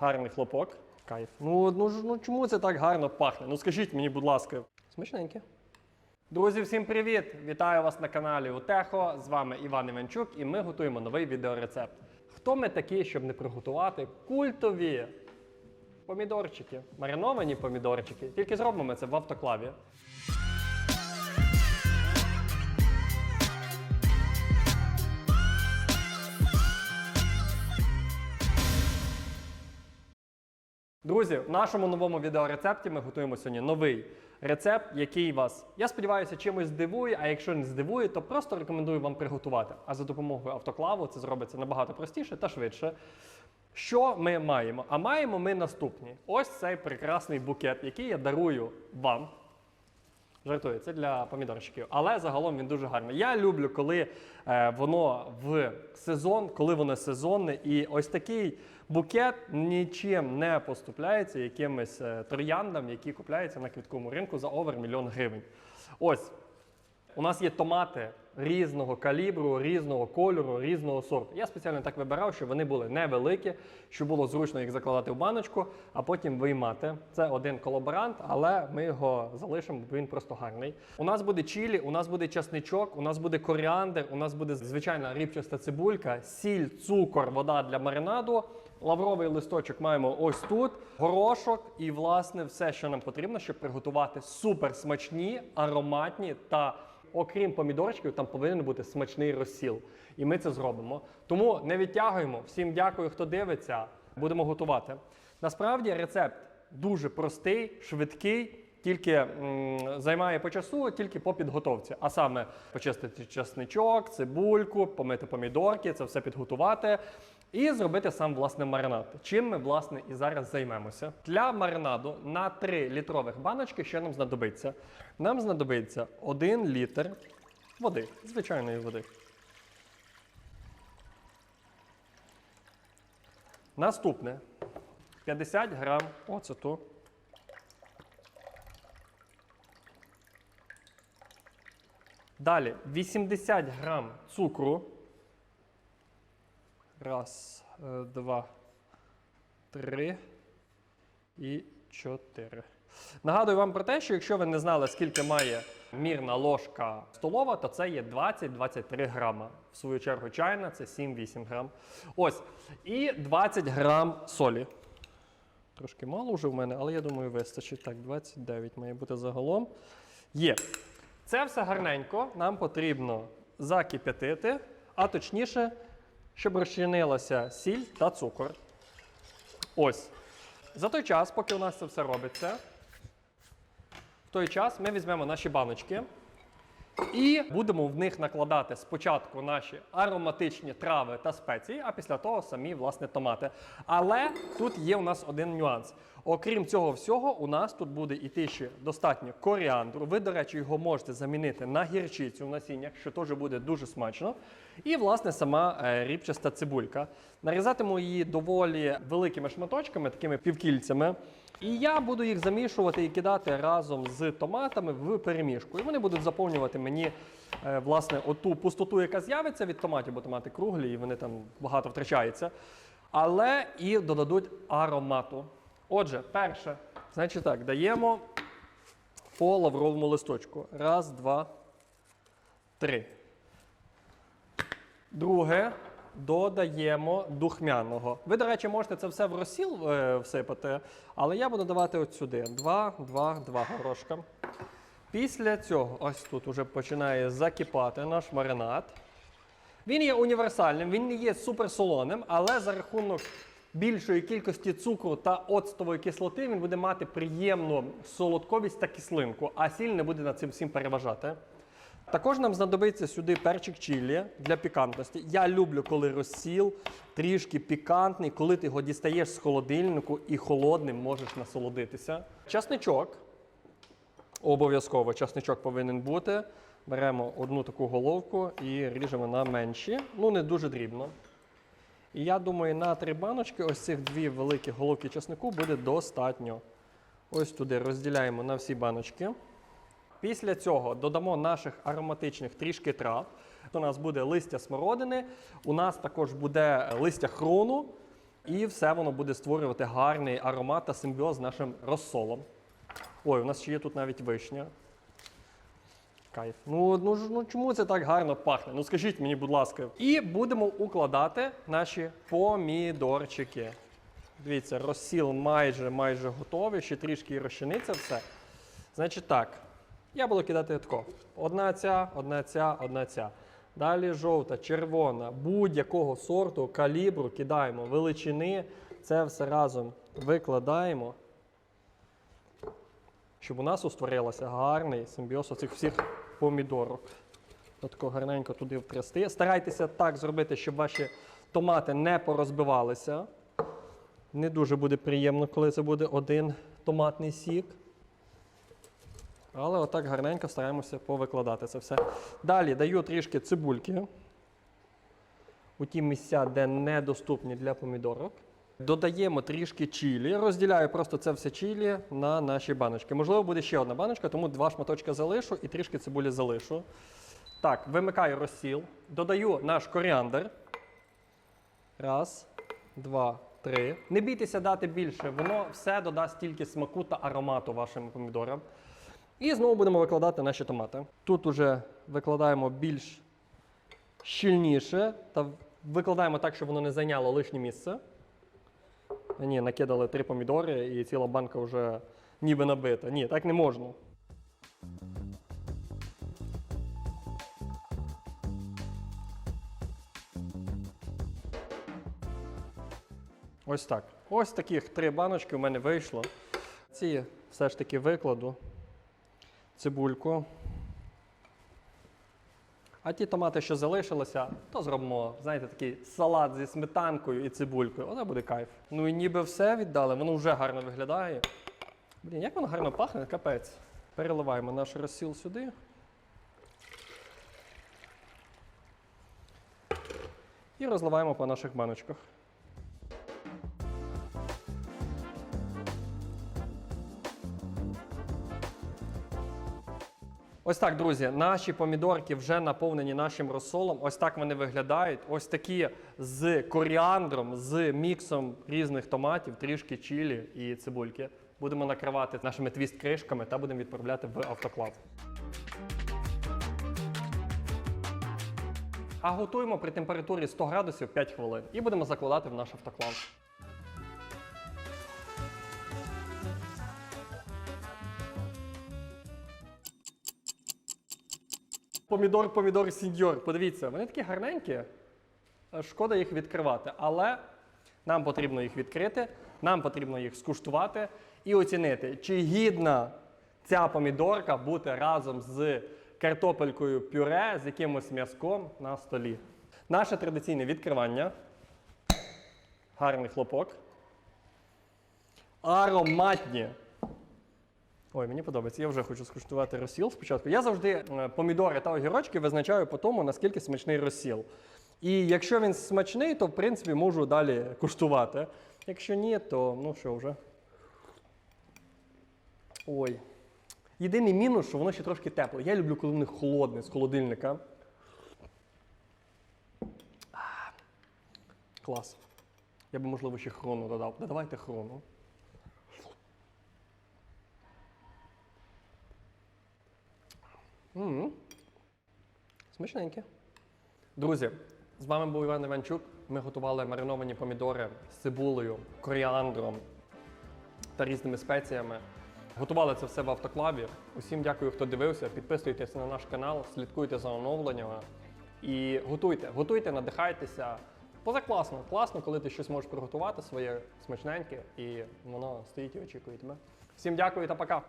Гарний хлопок. Кайф. Ну, ну, ну чому це так гарно пахне? Ну скажіть мені, будь ласка. Смачненьке. Друзі, всім привіт! Вітаю вас на каналі Утехо. З вами Іван Іванчук, і ми готуємо новий відеорецепт. Хто ми такі, щоб не приготувати культові помідорчики, мариновані помідорчики. Тільки зробимо ми це в автоклаві. Друзі, в нашому новому відеорецепті ми готуємо сьогодні новий рецепт, який вас, я сподіваюся, чимось здивує. А якщо не здивує, то просто рекомендую вам приготувати. А за допомогою автоклаву це зробиться набагато простіше та швидше. Що ми маємо? А маємо ми наступні: ось цей прекрасний букет, який я дарую вам. Жартую, це для помідорчиків. Але загалом він дуже гарний. Я люблю, коли е, воно в сезон, коли воно сезонне, і ось такий букет нічим не поступляється якимось е, трояндам, які купляються на квітковому ринку за овер мільйон гривень. Ось. У нас є томати різного калібру, різного кольору, різного сорту. Я спеціально так вибирав, щоб вони були невеликі, щоб було зручно їх закладати в баночку, а потім виймати. Це один колаборант, але ми його залишимо, бо він просто гарний. У нас буде чілі, у нас буде часничок, у нас буде коріандр, у нас буде звичайна рібчаста цибулька, сіль, цукор, вода для маринаду. Лавровий листочок маємо ось тут, горошок і, власне, все, що нам потрібно, щоб приготувати супер смачні, ароматні та, окрім помідорчиків, там повинен бути смачний розсіл. І ми це зробимо. Тому не відтягуємо. Всім дякую, хто дивиться. Будемо готувати. Насправді рецепт дуже простий, швидкий. Тільки м, займає по часу, тільки по підготовці. А саме почистити чесничок, цибульку, помити помідорки, це все підготувати і зробити сам власне маринад. Чим ми власне і зараз займемося. Для маринаду на 3 літрових баночки що нам знадобиться? Нам знадобиться 1 літр води, звичайної води. Наступне 50 грам оцету. Далі 80 грам цукру. Раз, е, два, три і чотири. Нагадую вам про те, що якщо ви не знали, скільки має мірна ложка столова, то це є 20-23 грама. В свою чергу чайна це 7-8 грам. Ось. І 20 грам солі. Трошки мало вже в мене, але я думаю, вистачить. Так, 29 має бути загалом. Є. Це все гарненько нам потрібно закип'ятити, а точніше, щоб розчинилася сіль та цукор. Ось. За той час, поки у нас це все робиться, в той час ми візьмемо наші баночки і будемо в них накладати спочатку наші ароматичні трави та спеції, а після того самі власне томати. Але тут є у нас один нюанс. Окрім цього всього, у нас тут буде іти ще достатньо коріандру. Ви, до речі, його можете замінити на гірчицю в насіннях, що теж буде дуже смачно. І, власне, сама е, рібчаста цибулька. Нарізатиму її доволі великими шматочками, такими півкільцями. І я буду їх замішувати і кидати разом з томатами в перемішку. І вони будуть заповнювати мені е, власне оту пустоту, яка з'явиться від томатів, бо томати круглі і вони там багато втрачаються. Але і додадуть аромату. Отже, перше, значить так, даємо по лавровому листочку. Раз, два, три. Друге. Додаємо духмяного. Ви, до речі, можете це все в розсіл е, всипати, але я буду давати от сюди. Два, два, два горошка. Після цього, ось тут уже починає закипати наш маринад. Він є універсальним, він не є суперсолоним, але за рахунок більшої кількості цукру та оцтової кислоти він буде мати приємну солодковість та кислинку, а сіль не буде над цим всім переважати. Також нам знадобиться сюди перчик чилі для пікантності. Я люблю, коли розсіл трішки пікантний, коли ти його дістаєш з холодильнику і холодним можеш насолодитися. Часничок. Обов'язково часничок повинен бути. Беремо одну таку головку і ріжемо на менші, ну не дуже дрібно. І я думаю, на три баночки ось цих дві великі головки часнику буде достатньо. Ось туди розділяємо на всі баночки. Після цього додамо наших ароматичних трішки трав. У нас буде листя смородини, у нас також буде листя хрону І все воно буде створювати гарний аромат та симбіоз з нашим розсолом. Ой, у нас ще є тут навіть вишня. Кайф. Ну, ну, ну чому це так гарно пахне? Ну скажіть мені, будь ласка. І будемо укладати наші помідорчики. Дивіться, розсіл майже майже готовий, ще трішки розчиниться все. Значить так, я буду кидати тако. Одна ця, одна ця, одна ця. Далі жовта, червона, будь-якого сорту, калібру кидаємо, величини. Це все разом викладаємо, щоб у нас утворилося гарний симбіоз оцих всіх помідорок. Отако гарненько туди втрясти. Старайтеся так зробити, щоб ваші томати не порозбивалися. Не дуже буде приємно, коли це буде один томатний сік. Але отак гарненько стараємося повикладати це все. Далі даю трішки цибульки у ті місця, де недоступні для помідорок. Додаємо трішки чілі. Розділяю просто це все чілі на наші баночки. Можливо, буде ще одна баночка, тому два шматочки залишу і трішки цибулі залишу. Так, вимикаю розсіл. Додаю наш коріандр. Раз, два, три. Не бійтеся дати більше, воно все додасть тільки смаку та аромату вашим помідорам. І знову будемо викладати наші томати. Тут уже викладаємо більш щільніше та викладаємо так, щоб воно не зайняло лишнє місце. Ні, накидали три помідори і ціла банка вже ніби набита. Ні, так не можна. Ось так. Ось таких три баночки у мене вийшло. Ці все ж таки викладу цибульку. А ті томати, що залишилися, то зробимо, знаєте, такий салат зі сметанкою і цибулькою. Оце буде кайф. Ну і ніби все віддали, воно вже гарно виглядає. Блін, як воно гарно пахне, капець. Переливаємо наш розсіл сюди. І розливаємо по наших баночках. Ось так, друзі, наші помідорки вже наповнені нашим розсолом. Ось так вони виглядають. Ось такі з коріандром, з міксом різних томатів, трішки чілі і цибульки. Будемо накривати нашими твіст-кришками та будемо відправляти в автоклав. А готуємо при температурі 100 градусів 5 хвилин і будемо закладати в наш автоклав. Помідор, помідор, сіньор. Подивіться, вони такі гарненькі. Е, Шкода їх відкривати, але нам потрібно їх відкрити, нам потрібно їх скуштувати і оцінити, чи гідна ця помідорка бути разом з картопелькою пюре з якимось м'язком на столі. Наше традиційне відкривання. Гарний хлопок. Ароматні. Ой, мені подобається. Я вже хочу скуштувати розсіл спочатку. Я завжди е, помідори та огірочки визначаю по тому, наскільки смачний розсіл. І якщо він смачний, то в принципі можу далі куштувати. Якщо ні, то ну що вже. Ой. Єдиний мінус, що воно ще трошки тепле. Я люблю, коли воно холодне з холодильника. Клас. Я би, можливо, ще хрону додав. Да, давайте хрону. М. Смачненьке. Друзі, з вами був Іван Іванчук. Ми готували мариновані помідори з цибулею, коріандром та різними спеціями. Готували це все в автоклаві. Усім дякую, хто дивився. Підписуйтесь на наш канал, слідкуйте за оновленнями і готуйте, готуйте, надихайтеся. Поза класно, класно, коли ти щось можеш приготувати своє смачненьке, і воно стоїть і очікує тебе. Всім дякую та пока.